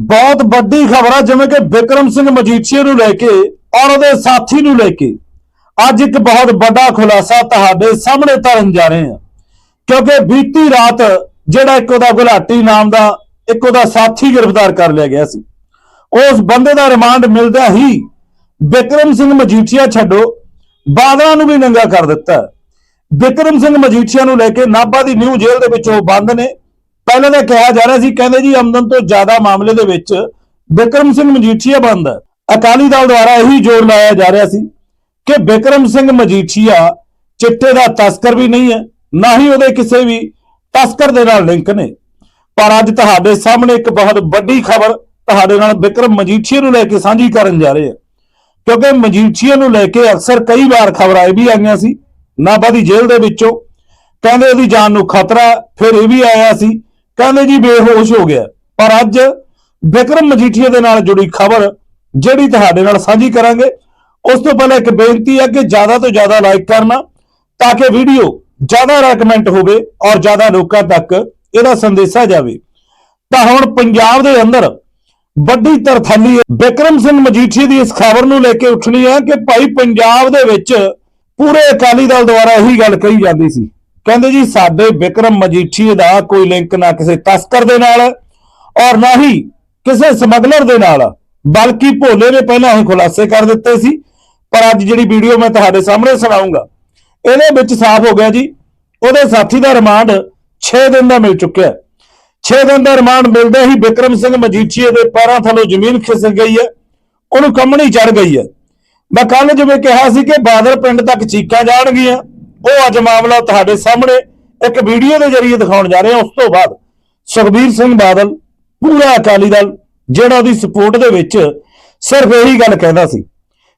ਬਹੁਤ ਵੱਡੀ ਖਬਰ ਆ, ਜਿਵੇਂ ਕਿ ਵਿਕਰਮ ਸਿੰਘ ਮਜੀਠੀਆ ਨੂੰ ਲੈ ਕੇ ਔਰ ਉਹਦੇ ਸਾਥੀ ਨੂੰ ਲੈ ਕੇ ਅੱਜ ਇੱਕ ਬਹੁਤ ਵੱਡਾ ਖੁਲਾਸਾ ਤੁਹਾਡੇ ਸਾਹਮਣੇ ਧਰਨ ਜਾ ਰਹੇ ਹਾਂ। ਕਿਉਂਕਿ ਬੀਤੀ ਰਾਤ ਜਿਹੜਾ ਇੱਕ ਉਹਦਾ ਗੁਲਾਟੀ ਨਾਮ ਦਾ, ਇੱਕ ਉਹਦਾ ਸਾਥੀ ਗ੍ਰਿਫਤਾਰ ਕਰ ਲਿਆ ਗਿਆ ਸੀ। ਉਸ ਬੰਦੇ ਦਾ ਰਿਮਾਂਡ ਮਿਲਦਾ ਹੀ ਵਿਕਰਮ ਸਿੰਘ ਮਜੀਠੀਆ ਛੱਡੋ, ਬਾਦਲਾਂ ਨੂੰ ਵੀ ਨੰਗਾ ਕਰ ਦਿੱਤਾ। ਹੈ। ਵਿਕਰਮ ਸਿੰਘ ਮਜੀਠੀਆ ਨੂੰ ਲੈ ਕੇ ਨਾਭਾ ਦੀ ਨਿਊ ਜੇਲ੍ਹ ਦੇ ਵਿੱਚ ਉਹ ਬੰਦ ਨੇ। ਪਹਿਲਾਂ ਤਾਂ ਕਿਹਾ ਜਾ ਰਿਹਾ ਸੀ, ਕਹਿੰਦੇ ਜੀ ਆਮਦਨ ਤੋਂ ਜ਼ਿਆਦਾ ਮਾਮਲੇ ਦੇ ਵਿੱਚ ਬਿਕਰਮ ਸਿੰਘ ਮਜੀਠੀਆ ਬੰਦ ਅਕਾਲੀ ਦਲ ਦੁਆਰਾ ਇਹੀ ਜ਼ੋਰ ਲਾਇਆ ਜਾ ਰਿਹਾ ਸੀ ਕਿ ਬਿਕਰਮ ਸਿੰਘ ਮਜੀਠੀਆ ਚਿੱਟੇ ਦਾ ਤਸਕਰ ਵੀ ਨਹੀਂ ਹੈ, ਨਾ ਹੀ ਉਹਦੇ ਕਿਸੇ ਵੀ ਤਸਕਰ ਦੇ ਨਾਲ ਲਿੰਕ ਨੇ। ਪਰ ਅੱਜ ਤੁਹਾਡੇ ਸਾਹਮਣੇ ਇੱਕ ਬਹੁਤ ਵੱਡੀ ਖਬਰ ਤੁਹਾਡੇ ਨਾਲ ਬਿਕਰਮ ਮਜੀਠੀਆ ਨੂੰ ਲੈ ਕੇ ਸਾਂਝੀ ਕਰਨ ਜਾ ਰਹੇ ਹਾਂ। ਕਿਉਂਕਿ ਮਜੀਠੀਆ ਨੂੰ ਲੈ ਕੇ ਅਕਸਰ ਕਈ ਵਾਰ ਖਬਰਾਂ ਇਹ ਵੀ ਆਈਆਂ ਸੀ ਨਾਭਾ ਦੀ ਜੇਲ੍ਹ ਦੇ ਵਿੱਚੋਂ। ਕਹਿੰਦੇ ਉਹਦੀ ਜਾਨ ਨੂੰ ਖਤਰਾ, ਫਿਰ ਇਹ ਵੀ ਆਇਆ ਸੀ ਕਹਿੰਦੇ ਜੀ ਬੇਹੋਸ਼ ਹੋ ਗਿਆ। ਪਰ ਅੱਜ ਵਿਕਰਮ ਮਜੀਠੀਆ ਦੇ ਨਾਲ ਜੁੜੀ ਖਬਰ ਜਿਹੜੀ ਤੁਹਾਡੇ ਨਾਲ ਸਾਂਝੀ ਕਰਾਂਗੇ। ਉਸ ਤੋਂ ਪਹਿਲਾਂ ਇੱਕ ਬੇਨਤੀ ਹੈ ਕਿ ਜ਼ਿਆਦਾ ਤੋਂ ਜ਼ਿਆਦਾ ਲਾਈਕ ਕਰਨਾ ਤਾਂ ਕਿ ਵੀਡੀਓ ਜ਼ਿਆਦਾ ਰეკਮੈਂਡ ਹੋਵੇ ਔਰ ਜ਼ਿਆਦਾ ਲੋਕਾਂ ਤੱਕ ਇਹਦਾ ਸੰਦੇਸ਼ਾ ਜਾਵੇ। ਤਾਂ ਹੁਣ ਪੰਜਾਬ ਦੇ ਅੰਦਰ ਵੱਡੀ ਤਰਥੱਲੀ ਹੈ। ਵਿਕਰਮ ਸਿੰਘ ਮਜੀਠੀ ਦੀ ਇਸ ਖਬਰ ਨੂੰ ਲੈ ਕੇ ਉੱਠਣੀ ਹੈ ਕਿ ਭਾਈ ਪੰਜਾਬ ਦੇ ਵਿੱਚ ਪੂਰੇ ਅਕਾਲੀ ਦਲ ਦੁਆਰਾ ਇਹੀ ਗੱਲ ਕਹੀ ਜਾਂਦੀ ਸੀ। ਕਹਿੰਦੇ ਜੀ, ਸਾਡੇ ਵਿਕਰਮ ਮਜੀਠੀ ਦਾ ਕੋਈ ਲਿੰਕ ਨਾ ਕਿਸੇ ਤਸਕਰ ਦੇ ਨਾਲ ਹੈ ਔਰ ਨਾ ਹੀ ਕਿਸੇ ਸਮਗਲਰ ਦੇ ਨਾਲ, ਬਲਕਿ ਭੋਲੇ ਨੇ ਪਹਿਲਾਂ ਹੀ ਖੁਲਾਸੇ ਕਰ ਦਿੱਤੇ ਸੀ। ਪਰ ਅੱਜ ਜਿਹੜੀ ਵੀਡੀਓ ਮੈਂ ਤੁਹਾਡੇ ਸਾਹਮਣੇ ਸੁਣਾਉਂਗਾ, ਇਹਦੇ ਵਿੱਚ ਸਾਫ਼ ਹੋ ਗਿਆ ਜੀ, ਉਹਦੇ ਸਾਥੀ ਦਾ ਰਿਮਾਂਡ 6 ਦਿਨ ਦਾ ਮਿਲ ਚੁੱਕਿਆ ਹੈ। 6 ਦਿਨ ਦਾ ਰਿਮਾਂਡ ਮਿਲਦੇ ਹੀ ਵਿਕਰਮ ਸਿੰਘ ਮਜੀਠੀਏ ਦੇ ਪੈਰਾਂ ਥੱਲੋਂ ਜ਼ਮੀਨ ਖਿਸਕ ਗਈ ਹੈ, ਉਹਨੂੰ ਕੰਮਣੀ ਚੜ ਗਈ ਹੈ। ਮੈਂ ਕੱਲ ਜਿਵੇਂ ਕਿਹਾ ਸੀ ਕਿ ਬਾਦਲ ਪਿੰਡ ਤੱਕ ਚੀਕਾਂ ਜਾਣਗੀਆਂ ਉਹ ਅੱਜ ਮਾਮਲਾ ਤੁਹਾਡੇ ਸਾਹਮਣੇ ਇੱਕ ਵੀਡੀਓ ਦੇ ਜ਼ਰੀਏ ਦਿਖਾਉਣ ਜਾ ਰਹੇ ਹਾਂ। ਉਸ ਤੋਂ ਬਾਅਦ ਸੁਖਬੀਰ ਸਿੰਘ ਬਾਦਲ, ਪੂਰਾ ਅਕਾਲੀ ਦਲ, ਜਿਹੜਾ ਉਹਦੀ ਸਪੋਰਟ ਦੇ ਵਿੱਚ ਸਿਰਫ ਇਹੀ ਗੱਲ ਕਹਿੰਦਾ ਸੀ।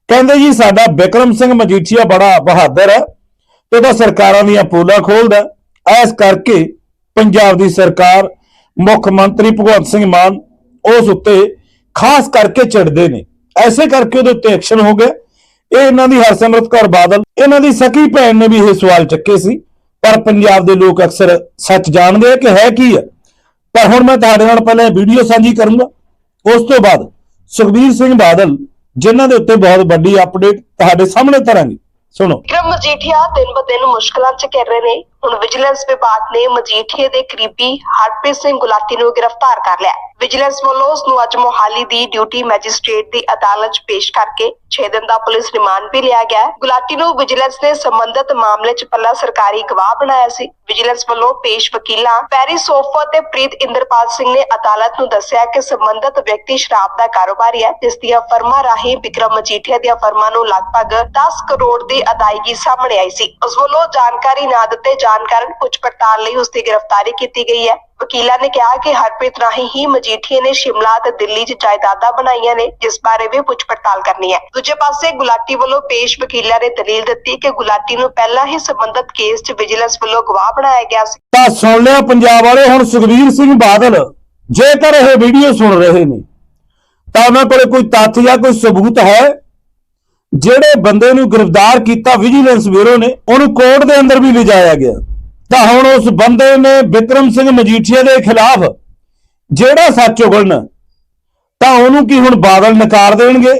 ਕਹਿੰਦੇ ਜੀ, ਸਾਡਾ ਵਿਕਰਮ ਸਿੰਘ ਮਜੀਠੀਆ ਬੜਾ ਬਹਾਦਰ ਹੈ ਤੇ ਉਹਦਾ ਸਰਕਾਰਾਂ ਦੀਆਂ ਪੋਲਾਂ ਖੋਲਦਾ ਹੈ। ਇਸ ਕਰਕੇ ਪੰਜਾਬ ਦੀ ਸਰਕਾਰ, ਮੁੱਖ ਮੰਤਰੀ ਭਗਵੰਤ ਸਿੰਘ ਮਾਨ ਉਸ ਉੱਤੇ ਖਾਸ ਕਰਕੇ ਚਿੜਦੇ ਨੇ। ਐਸੇ ਕਰਕੇ ਉਹਦੇ ਉੱਤੇ ਐਕਸ਼ਨ ਹੋ ਗਿਆ ਇਹ ਇਹਨਾਂ ਦੀ ਹਰਸਿਮਰਤ ਕੌਰ ਬਾਦਲ, ਇਹਨਾਂ ਦੀ ਸਕੀ ਭੈਣ ਨੇ ਵੀ ਇਹ ਸਵਾਲ ਚੱਕੇ ਸੀ। ਪਰ ਪੰਜਾਬ ਦੇ ਲੋਕ ਅਕਸਰ ਸੱਚ ਜਾਣਦੇ ਆ ਕਿ ਹੈ ਕੀ ਹੈ ਪਰ ਹੁਣ ਮੈਂ ਤੁਹਾਡੇ ਨਾਲ ਪਹਿਲਾਂ ਵੀਡੀਓ ਸਾਂਝੀ ਕਰੂੰਗਾ। ਉਸ ਤੋਂ ਬਾਅਦ ਸੁਖਬੀਰ ਸਿੰਘ ਬਾਦਲ, ਜਿਨ੍ਹਾਂ ਦੇ ਉੱਤੇ ਬਹੁਤ ਵੱਡੀ ਅਪਡੇਟ ਤੁਹਾਡੇ ਸਾਹਮਣੇ ਧਰਾਂਗੇ। ਸੁਣੋ। ਵਿਕਰਮ ਮਜੀਠੀਆ ਦਿਨ ਬ ਦਿਨ ਮੁਸ਼ਕਲਾਂ 'ਚ ਘਿਰ ਰਹੇ ਨੇ। ਹੁਣ ਵਿਜੀਲੈਂਸ ਵਿਭਾਗ ਨੇ ਮਜੀਠੀਏ ਦੇ ਕਰੀਬੀ ਹਰਪ੍ਰੀਤ ਸਿੰਘ ਗੁਲਾਟੀ ਨੂੰ ਗ੍ਰਿਫਤਾਰ ਕਰ ਲਿਆ। ਵਿਜੀਲੈਂਸ ਵੱਲੋਂ ਉਸ ਨੂੰ ਅੱਜ ਮੋਹਾਲੀ ਦੀ ਡਿਊਟੀ ਮੈਜਿਸਟ੍ਰੇਟ ਦੀ ਅਦਾਲਤ 'ਚ ਪੇਸ਼ ਕਰਕੇ 6 ਦਿਨ ਦਾ ਪੁਲਿਸ ਰਿਮਾਂਡ ਵੀ ਲਿਆ ਗਿਆ ਗੁਲਾਟੀ ਨੂੰ ਵਿਜੀਲੈਂਸ ਨੇ ਸੰਬੰਧਿਤ ਮਾਮਲੇ 'ਚ ਪਹਿਲਾਂ ਸਰਕਾਰੀ ਗਵਾਹ ਬਣਾਇਆ ਸੀ। ਵਿਜੀਲੈਂਸ ਵੱਲੋਂ ਪੇਸ਼ ਵਕੀਲਾਂ ਪੈਰੀ ਸੋਫਾ ਤੇ ਪ੍ਰੀਤ ਇੰਦਰਪਾਲ ਸਿੰਘ ਨੇ ਅਦਾਲਤ ਨੂੰ ਦੱਸਿਆ ਕਿ ਸੰਬੰਧਿਤ ਵਿਅਕਤੀ ਸ਼ਰਾਬ ਦਾ ਕਾਰੋਬਾਰੀ ਹੈ, ਜਿਸ ਦੀਆਂ ਫਰਮਾਂ ਰਾਹੀਂ ਵਿਕਰਮ ਮਜੀਠੀਆ ਦੀਆਂ ਫਰਮਾਂ ਨੂੰ ਲਗਭਗ 10 ਕਰੋੜ ਦੀ ਅਦਾਇਗੀ ਸਾਹਮਣੇ ਆਈ ਸੀ। ਉਸ ਵੱਲੋਂ ਜਾਣਕਾਰੀ ਨਾ ਦਿੱਤੇ ਜਾਣ ਕਾਰਨ ਪੁੱਛ ਪੜਤਾਲ ਲਈ ਉਸ ਦੀ ਗ੍ਰਿਫਤਾਰੀ ਕੀਤੀ ਗਈ ਹੈ। ਵਕੀਲਾਂ ਨੇ ਕਿਹਾ ਕਿ ਹਰਪ੍ਰੀਤ ਰਾਹੀਂ ਹੀ ਮਜੀਠੀਆ ਨੇ ਸ਼ਿਮਲਾ ਤੇ ਦਿੱਲੀ 'ਚ ਜਾਇਦਾਦਾਂ ਬਣਾਈਆਂ ਨੇ, ਜਿਸ ਬਾਰੇ ਵੀ ਪੁੱਛ ਪੜਤਾਲ ਕਰਨੀ ਹੈ। ਦੂਜੇ ਪਾਸੇ ਗੁਲਾਟੀ ਵੱਲੋਂ ਪੇਸ਼ ਵਕੀਲਾਂ ਨੇ ਦਲੀਲ ਦਿੱਤੀ ਕਿ ਗੁਲਾਟੀ ਨੂੰ ਪਹਿਲਾਂ ਹੀ ਸੰਬੰਧਿਤ ਕੇਸ 'ਚ ਵਿਜੀਲੈਂਸ ਵੱਲੋਂ ਗਵਾਹ ਬਣਾਇਆ ਗਿਆ ਸੀ। ਤਾਂ ਸੁਣ ਲਿਆ ਪੰਜਾਬ ਵਾਲੇ ਹੁਣ ਸੁਖਬੀਰ ਸਿੰਘ ਬਾਦਲ, ਜੇਕਰ ਇਹ ਵੀਡੀਓ ਸੁਣ ਰਹੇ ਨੇ, ਤਾਂ ਉਹਨਾਂ ਕੋਲੇ ਕੋਈ ਤੱਥ ਜਾਂ ਕੋਈ ਸਬੂਤ ਹੈ? ਜਿਹੜੇ ਬੰਦੇ ਨੂੰ ਗ੍ਰਿਫਤਾਰ ਕੀਤਾ ਵਿਜੀਲੈਂਸ ਬਿਊਰੋ ਨੇ, ਉਹਨੂੰ ਕੋਰਟ ਦੇ ਅੰਦਰ ਵੀ ਲਿਜਾਇਆ ਗਿਆ। ਤਾਂ ਹੁਣ ਉਸ ਬੰਦੇ ਨੇ ਵਿਕਰਮ ਸਿੰਘ ਮਜੀਠੀਆ ਦੇ ਖਿਲਾਫ ਜਿਹੜਾ ਸੱਚ ਉਗਲਣ, ਤਾਂ ਉਹਨੂੰ ਕੀ ਹੁਣ ਬਾਦਲ ਨਕਾਰ ਦੇਣਗੇ?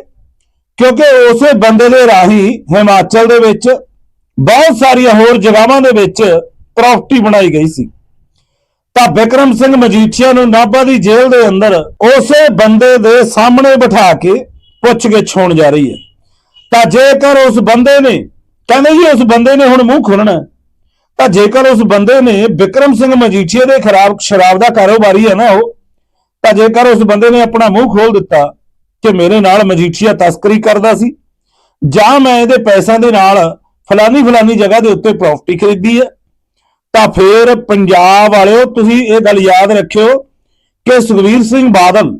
ਕਿਉਂਕਿ ਉਸੇ ਬੰਦੇ ਦੇ ਰਾਹੀਂ ਹਿਮਾਚਲ ਦੇ ਵਿੱਚ ਬਹੁਤ ਸਾਰੀਆਂ ਹੋਰ ਜਗ੍ਹਾਵਾਂ ਦੇ ਵਿੱਚ ਪ੍ਰਾਪਰਟੀ ਬਣਾਈ ਗਈ ਸੀ। ਤਾਂ ਵਿਕਰਮ ਸਿੰਘ ਮਜੀਠੀਆ ਨੂੰ ਨਾਭਾ ਦੀ ਜੇਲ੍ਹ ਦੇ ਅੰਦਰ ਉਸੇ ਬੰਦੇ ਦੇ ਸਾਹਮਣੇ ਬਿਠਾ ਕੇ ਪੁੱਛਗਿੱਛ ਹੋਣ ਜਾ ਰਹੀ ਹੈ। ਤਾਂ ਜੇਕਰ ਉਸ ਬੰਦੇ ਨੇ, ਕਹਿੰਦੇ ਜੀ ਉਸ ਬੰਦੇ ਨੇ ਹੁਣ ਮੂੰਹ ਖੋਲਣਾ ਤਾਂ ਜੇਕਰ ਉਸ ਬੰਦੇ ਨੇ ਵਿਕਰਮ ਸਿੰਘ ਮਜੀਠੀਆ ਦੇ ਖਰਾਬ ਸ਼ਰਾਬ ਦਾ ਕਾਰੋਬਾਰੀ ਹੈ ਨਾ ਉਹ, ਤਾਂ ਜੇਕਰ ਉਸ ਬੰਦੇ ਨੇ ਆਪਣਾ ਮੂੰਹ ਖੋਲ ਦਿੱਤਾ ਕਿ ਮੇਰੇ ਨਾਲ ਮਜੀਠੀਆ ਤਸਕਰੀ ਕਰਦਾ ਸੀ, ਜਾਂ ਮੈਂ ਇਹਦੇ ਪੈਸਿਆਂ ਦੇ ਨਾਲ ਫਲਾਨੀ ਫਲਾਨੀ ਜਗ੍ਹਾ ਦੇ ਉੱਤੇ ਪ੍ਰਾਪਰਟੀ ਖਰੀਦੀ ਹੈ, ਤਾਂ ਫੇਰ ਪੰਜਾਬ ਵਾਲਿਓ ਤੁਸੀਂ ਇਹ ਗੱਲ ਯਾਦ ਰੱਖਿਓ ਕਿ ਸੁਖਵੀਰ ਸਿੰਘ ਬਾਦਲ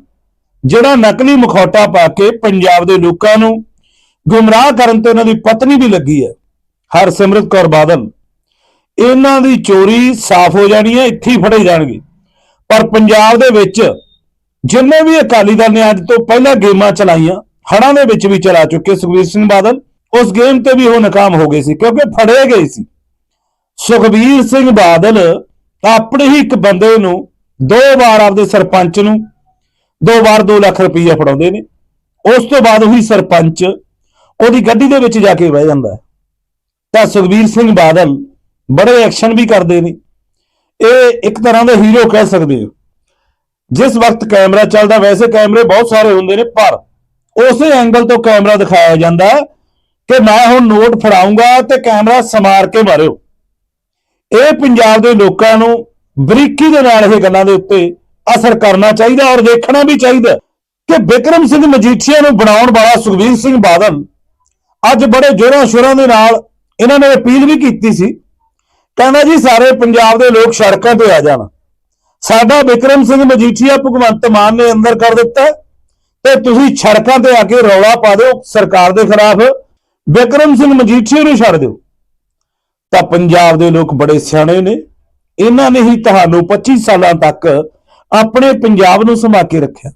ਜਿਹੜਾ ਨਕਲੀ ਮਖੌਟਾ ਪਾ ਕੇ ਪੰਜਾਬ ਦੇ ਲੋਕਾਂ ਨੂੰ ਗੁੰਮਰਾਹ ਕਰਨ ਤੇ ਉਹਨਾਂ ਦੀ ਪਤਨੀ ਵੀ ਲੱਗੀ ਹੈ, ਹਰਸਿਮਰਤ ਕੌਰ ਬਾਦਲ। ਇਹਨਾਂ ਦੀ ਚੋਰੀ ਸਾਫ਼ ਹੋ ਜਾਣੀ ਹੈ, ਇੱਥੇ ਹੀ ਫੜੇ ਜਾਣਗੇ। ਪਰ ਪੰਜਾਬ ਦੇ ਵਿੱਚ ਜਿੰਨੇ ਵੀ ਅਕਾਲੀ ਦਲ ਨੇ ਅੱਜ ਤੋਂ ਪਹਿਲਾਂ ਗੇਮਾਂ ਚਲਾਈਆਂ ਹੜਾਂ ਦੇ ਵਿੱਚ ਵੀ ਚਲਾ ਚੁੱਕੇ ਸੁਖਬੀਰ ਸਿੰਘ ਬਾਦਲ, ਉਸ ਗੇਮ ਤੇ ਵੀ ਉਹ ਨਾਕਾਮ ਹੋ ਗਏ ਸੀ, ਕਿਉਂਕਿ ਫੜੇ ਗਏ ਸੀ। ਸੁਖਬੀਰ ਸਿੰਘ ਬਾਦਲ ਆਪਣੇ ਹੀ ਇੱਕ ਬੰਦੇ ਨੂੰ ਦੋ ਵਾਰ ਆਪਦੇ ਸਰਪੰਚ ਨੂੰ ਦੋ ਵਾਰ 2 ਲੱਖ ਰੁਪਈਆ ਫੜਾਉਂਦੇ ਨੇ। ਉਸ ਤੋਂ ਬਾਅਦ ਉਹੀ ਸਰਪੰਚ ਉਹਦੀ ਗੱਡੀ ਦੇ ਵਿੱਚ ਜਾ ਕੇ ਬਹਿ ਜਾਂਦਾ ਤਾਂ ਸੁਖਬੀਰ ਸਿੰਘ ਬਾਦਲ ਬੜੇ ਐਕਸ਼ਨ ਵੀ ਕਰਦੇ ਨੇ। ਇਹ ਇੱਕ ਤਰ੍ਹਾਂ ਦਾ ਹੀਰੋ ਕਹਿ ਸਕਦੇ ਹੋ। ਜਿਸ ਵਕਤ ਕੈਮਰਾ ਚੱਲਦਾ, ਵੈਸੇ ਕੈਮਰੇ ਬਹੁਤ ਸਾਰੇ ਹੁੰਦੇ ਨੇ, ਪਰ ਉਸੇ ਐਂਗਲ ਤੋਂ ਕੈਮਰਾ ਦਿਖਾਇਆ ਜਾਂਦਾ ਕਿ ਮੈਂ ਹੁਣ ਨੋਟ ਫੜਾਉਂਗਾ ਤੇ ਕੈਮਰਾ ਸਮਾਰ ਕੇ ਮਾਰਿਓ। ਇਹ ਪੰਜਾਬ ਦੇ ਲੋਕਾਂ ਨੂੰ ਬਰੀਕੀ ਦੇ ਨਾਲ ਇਹ ਗੱਲਾਂ ਦੇ ਉੱਤੇ ਅਸਰ ਕਰਨਾ ਚਾਹੀਦਾ ਔਰ ਦੇਖਣਾ ਵੀ ਚਾਹੀਦਾ ਕਿ ਬਿਕਰਮ ਸਿੰਘ ਮਜੀਠੀਆ ਨੂੰ ਬਣਾਉਣ ਵਾਲਾ ਸੁਖਬੀਰ ਸਿੰਘ ਬਾਦਲ ਅੱਜ ਬੜੇ ਜ਼ੋਰਾਂ ਸ਼ੋਰਾਂ ਦੇ ਨਾਲ ਇਹਨਾਂ ਨੇ ਅਪੀਲ ਵੀ ਕੀਤੀ ਸੀ ਕਹਿੰਦਾ ਜੀ ਸਾਰੇ ਪੰਜਾਬ ਦੇ ਲੋਕ ਸੜਕਾਂ ਤੇ ਆ ਜਾਣ। ਸਾਡਾ ਬਿਕਰਮ ਸਿੰਘ ਮਜੀਠੀਆ ਭਗਵੰਤ ਮਾਨ ਨੇ ਅੰਦਰ ਕਰ ਦਿੱਤਾ ਤੇ ਤੁਸੀਂ ਸੜਕਾਂ ਤੇ ਆ ਕੇ ਰੌਲਾ ਪਾ ਦਿਓ, ਸਰਕਾਰ ਦੇ ਖਿਲਾਫ। ਬਿਕਰਮ ਸਿੰਘ ਮਜੀਠੀਆ ਨੂੰ ਛੱਡ ਦਿਓ। ਤਾਂ ਪੰਜਾਬ ਦੇ ਲੋਕ ਬੜੇ ਸਿਆਣੇ ਨੇ। ਇਹਨਾਂ ਨੇ ਹੀ ਤੁਹਾਨੂੰ 25 ਸਾਲਾਂ ਤੱਕ ਆਪਣੇ ਪੰਜਾਬ ਨੂੰ ਸਮਾ ਕੇ ਰੱਖਿਆ।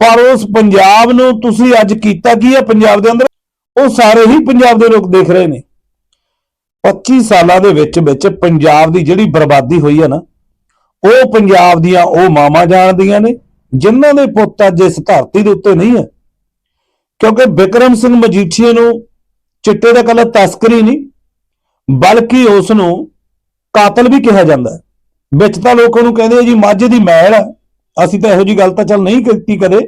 ਪਰ ਉਸ ਪੰਜਾਬ ਨੂੰ ਤੁਸੀਂ ਅੱਜ ਕੀਤਾ ਕੀ ਹੈ? ਪੰਜਾਬ ਦੇ ਅੰਦਰ ਉਹ ਸਾਰੇ ਹੀ ਪੰਜਾਬ ਦੇ ਲੋਕ ਦੇਖ ਰਹੇ ਨੇ। 25 ਸਾਲਾਂ ਦੇ ਵਿੱਚ ਵਿੱਚ ਪੰਜਾਬ ਦੀ ਜਿਹੜੀ ਬਰਬਾਦੀ ਹੋਈ ਹੈ ਨਾ, ਉਹ ਪੰਜਾਬ ਦੀਆਂ ਉਹ ਮਾਵਾਂ ਜਾਣਦੀਆਂ ਨੇ, ਜਿਨ੍ਹਾਂ ਦੇ ਪੁੱਤ ਅੱਜ ਇਸ ਧਰਤੀ ਦੇ ਉੱਤੇ ਨਹੀਂ ਹੈ। ਕਿਉਂਕਿ ਬਿਕਰਮ ਸਿੰਘ ਮਜੀਠੀਏ ਨੂੰ ਚਿੱਟੇ ਦਾ ਕਲਰ ਤਸਕਰੀ ਨਹੀਂ, ਬਲਕਿ ਉਸ ਨੂੰ ਕਾਤਲ ਵੀ ਕਿਹਾ ਜਾਂਦਾ ਹੈ। ਵਿੱਚ ਤਾਂ ਲੋਕ ਉਹਨੂੰ ਕਹਿੰਦੇ ਜੀ, ਮਾਝੇ ਦੀ ਮੈਲ ਹੈ। ਅਸੀਂ ਤਾਂ ਇਹੋ ਜੀ ਗੱਲ ਤਾਂ ਚੱਲ ਨਹੀਂ ਕੀਤੀ ਕਦੇ।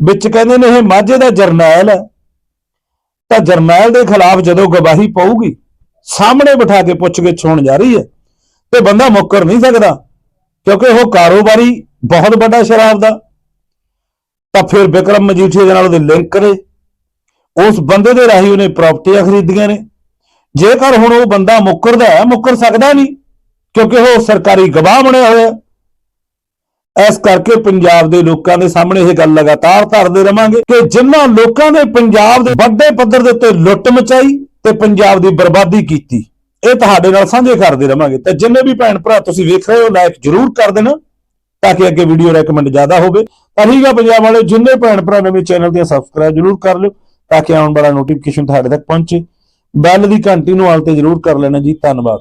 ਵਿੱਚ ਕਹਿੰਦੇ ਨੇ, ਇਹ ਮਾਝੇ ਦਾ ਜਰਨੈਲ ਹੈ। ਤਾਂ ਜਰਨੈਲ ਦੇ ਖਿਲਾਫ ਜਦੋਂ ਗਵਾਹੀ ਪਊਗੀ ਸਾਹਮਣੇ ਬਿਠਾ ਕੇ ਪੁੱਛਗਿੱਛ ਹੋਣ ਜਾ ਰਹੀ ਹੈ ਤੇ ਬੰਦਾ ਮੁੱਕਰ ਨਹੀਂ ਸਕਦਾ, ਕਿਉਂਕਿ ਉਹ ਕਾਰੋਬਾਰੀ ਬਹੁਤ ਵੱਡਾ ਸ਼ਰਾਬ ਦਾ। ਤਾਂ ਫਿਰ ਵਿਕਰਮ ਮਜੀਠੀਆ ਦੇ ਨਾਲ ਉਹਦੇ ਲਿੰਕ ਨੇ। ਉਸ ਬੰਦੇ ਦੇ ਰਾਹੀਂ ਉਹਨੇ ਪ੍ਰਾਪਰਟੀਆਂ ਖਰੀਦੀਆਂ ਨੇ। ਜੇਕਰ ਹੁਣ ਉਹ ਬੰਦਾ ਮੁੱਕਰਦਾ ਹੈ, ਮੁੱਕਰ ਸਕਦਾ ਨਹੀਂ, ਕਿਉਂਕਿ ਉਹ ਸਰਕਾਰੀ ਗਵਾਹ ਬਣਿਆ ਹੋਇਆ ਇਸ ਕਰਕੇ ਪੰਜਾਬ ਦੇ ਲੋਕਾਂ ਦੇ ਸਾਹਮਣੇ ਇਹ ਗੱਲ ਲਗਾਤਾਰ ਧਰਦੇ ਰਵਾਂਗੇ ਕਿ ਜਿਨ੍ਹਾਂ ਲੋਕਾਂ ਨੇ ਪੰਜਾਬ ਦੇ ਵੱਡੇ ਪੱਧਰ ਦੇ ਉੱਤੇ ਲੁੱਟ ਮਚਾਈ ਤੇ ਪੰਜਾਬ ਦੀ ਬਰਬਾਦੀ ਕੀਤੀ। ਇਹ ਤੁਹਾਡੇ ਨਾਲ ਸਾਂਝੇ ਕਰਦੇ ਰਵਾਂਗੇ। ਤਾਂ ਜਿੰਨੇ ਵੀ ਭੈਣ ਭਰਾ ਤੁਸੀਂ ਵੇਖ ਰਹੇ ਹੋ, ਲਾਈਕ ਜਰੂਰ ਕਰ ਦੇਣਾ, ਤਾਂ ਕਿ ਅੱਗੇ ਵੀਡੀਓ ਰეკਮੈਂਡ ਜ਼ਿਆਦਾ ਹੋਵੇ। ਤਾਂ ਠੀਕ ਆ ਪੰਜਾਬ ਵਾਲੇ, ਜਿੰਨੇ ਭੈਣ ਭਰਾ ਨੇ ਵੀ ਚੈਨਲ ਤੇ ਸਬਸਕ੍ਰਾਈਬ ਜਰੂਰ ਕਰ ਲਿਓ, ਤਾਂ ਕਿ ਆਉਣ ਵਾਲਾ ਨੋਟੀਫਿਕੇਸ਼ਨ ਤੁਹਾਡੇ ਤੱਕ ਪਹੁੰਚੇ। ਬੈਲ ਦੀ ਘੰਟੀ ਨੂੰ ਆਲ ਤੇ ਜਰੂਰ ਕਰ ਲੈਣਾ ਜੀ। ਧੰਨਵਾਦ।